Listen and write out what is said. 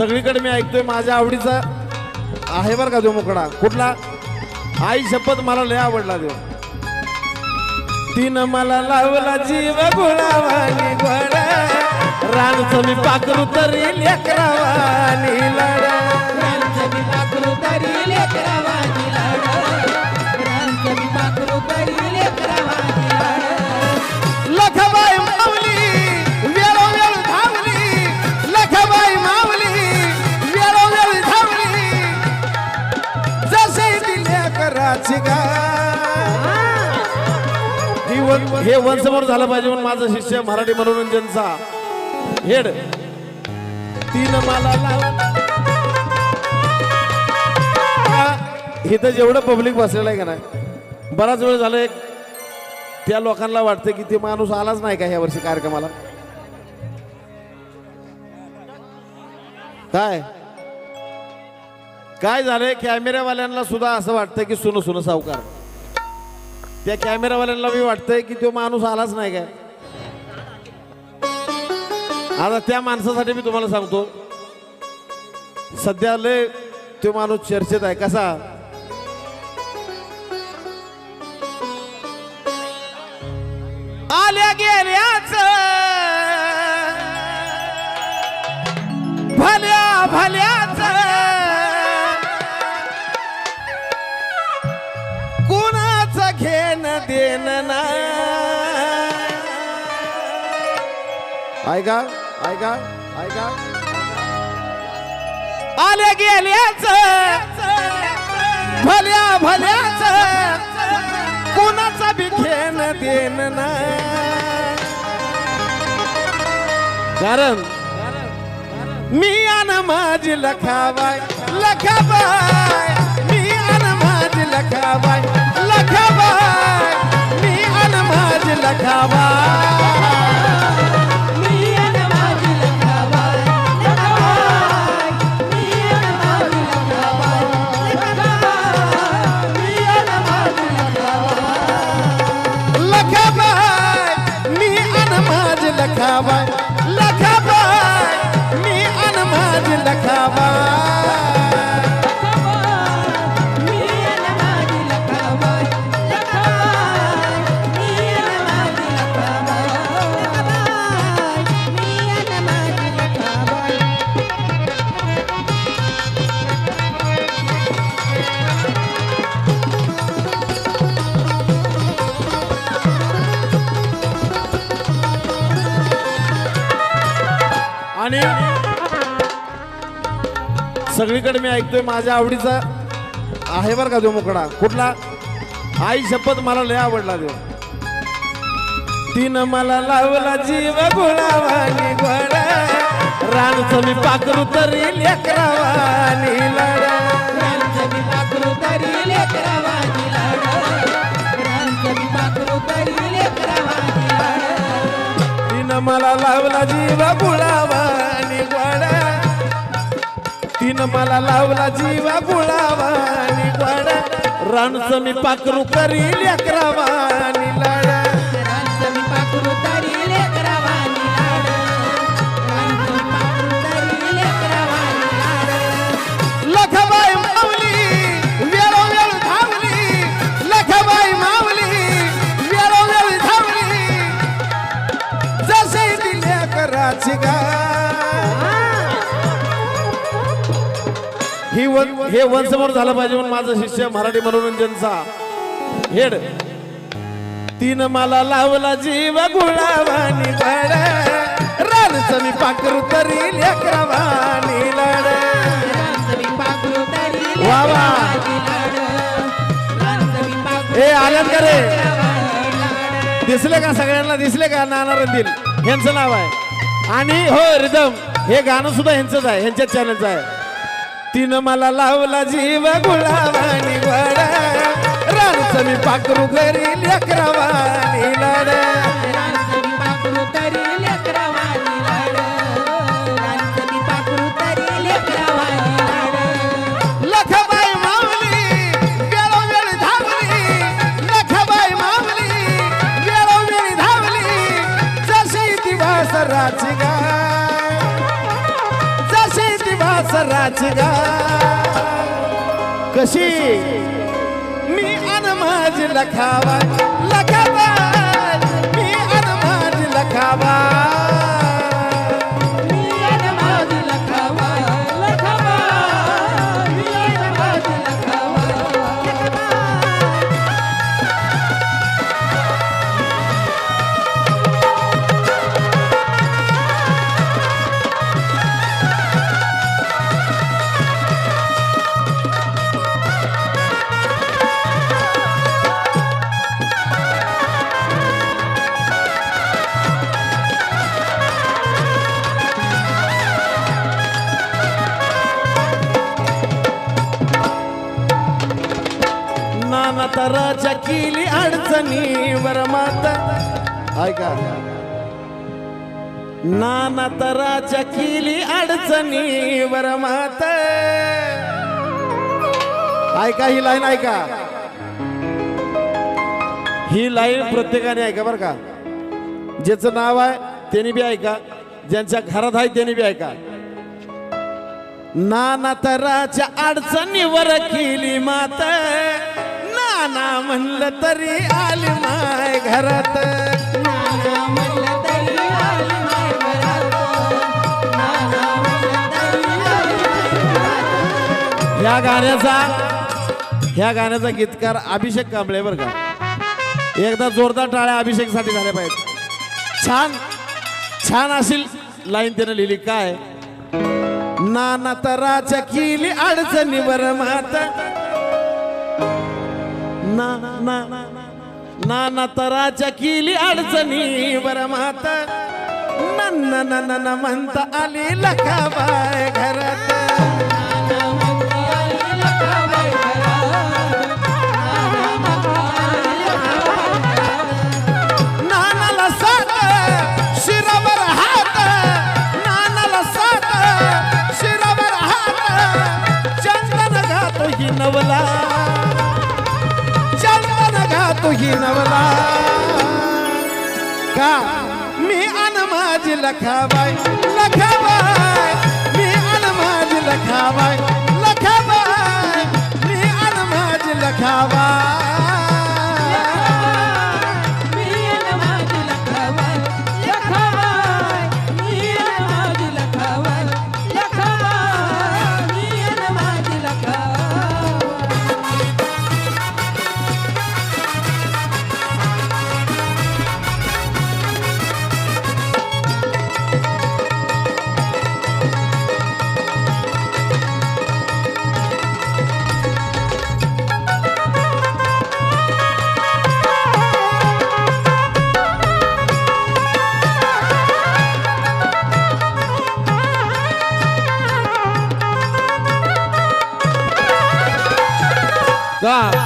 सगळीकडे मी ऐकतोय माझ्या आवडीचा आहे बरं का तो मुकडा. कुठला? आई शपथ मला लय आवडला देऊ तिनं मला लावला जीव गुळावानी गोड रानचं मी पाकरू तरी लेकरावानी. कराची गा. वन हे वंशमोर झालं पाहिजे म्हणून माझा शिष्य मराठी मनोरंजनचा हेड. तीन मला हे इथं जेवढं पब्लिक बसलेलं आहे का नाही बराच वेळ झालं एक. त्या लोकांना वाटतं की ते माणूस आलाच नाही का ह्या वर्षी कार्यक्रमाला? काय? काय झालंय? कॅमेरावाल्यांना सुद्धा असं वाटतं की सुन सुन सावकार. त्या कॅमेरावाल्यांना बी वाटतंय की तो माणूस आलाच नाही काय? आता त्या माणसासाठी मी तुम्हाला सांगतो. सध्या लय तो माणूस चर्चेत आहे. कसा? आल्या गेल्याच. भल्या भल्या. घेण देण ना. ऐका ऐका ऐका. आल्या गेल्याच. भल्या भल्याच. कुणाचा बी घेण देण ना. कारण मी अन माझी लखाबाय लखाबाय मी अन माझी लखाबाय सगळीकडे मी ऐकतोय माझ्या आवडीचा आहे बरं का जो मुकडा. कुठला? आई शपथ मला लय आवडला तो तिनं मला लावला जीव गुळावानी गोड रानचं मी पाकरू तरी लेकरावानी तरी लेकरावानी तरी लेकरावानी तिनं मला लावला जीव गुळावानी तिनं मला लावला जीव गुळावानी गोड रानचं मी पाकरू करी लेकरावानी पाखरू लाड. पाखरू लेकरावानी लखबाई माऊली वेळोवेळ धावली. लखबाई माऊली वेळोवेळ धावली. जसे दिल्या कराची गा ही वन हे वंशमोर झालं पाहिजे म्हणून माझा शिष्य मराठी मनोरंजनचा हेड. तीन मला लावला जीव गुळावानी पाकरू तरी लेकरावानी लढ. वा आल्यात का रे. दिसले का सगळ्यांना? दिसले का? नाना रणदिल यांचं नाव आहे. आणि हो रिदम. हे गाणं सुद्धा यांचंच आहे. यांच्याच चॅनलचं आहे. तिनं मला लावला जीव गुळावाणी वड राणचं मी पाकरू घरी लेकरावाणी लढ जशी राची कशी? मी अन माझी लखावा. नाना केली अडचणी वर माता ऐका. नाना तराच्या केली अडचणी वर माता ऐका ही लाईन ऐका. ही लाईन प्रत्येकाने ऐका बरं का. ज्याचं नाव आहे त्यांनी बी ऐका. ज्यांच्या घरात आहे त्यांनी बी ऐका. नाना तराच्या अडचणीवर केली माता. नाना म्हणलं तरी आली माय घरात. नाना म्हणलं तरी आली माय घरात ह्या गाण्याचा ह्या गाण्याचा गीतकार अभिषेक कांबळे बरं का. एकदा जोरदार टाळ्या अभिषेकसाठी झाल्या पाहिजेत. छान छान असेल लाईन त्यानं लिहिली. काय? नाना तराच्या किली अडचणीवर मात. ना ना नाना तराच्या किली अडचणीवर मात. नन्न नन्न म्हणता आली लखाबाय घरात. नाना आली लखावा घरात नवला. घातो नवला। का? मी अन माझी लखाबाई लखाबाई मी अन माझी लखाबाई लखाबाई मी अन माझी लखाबाई. का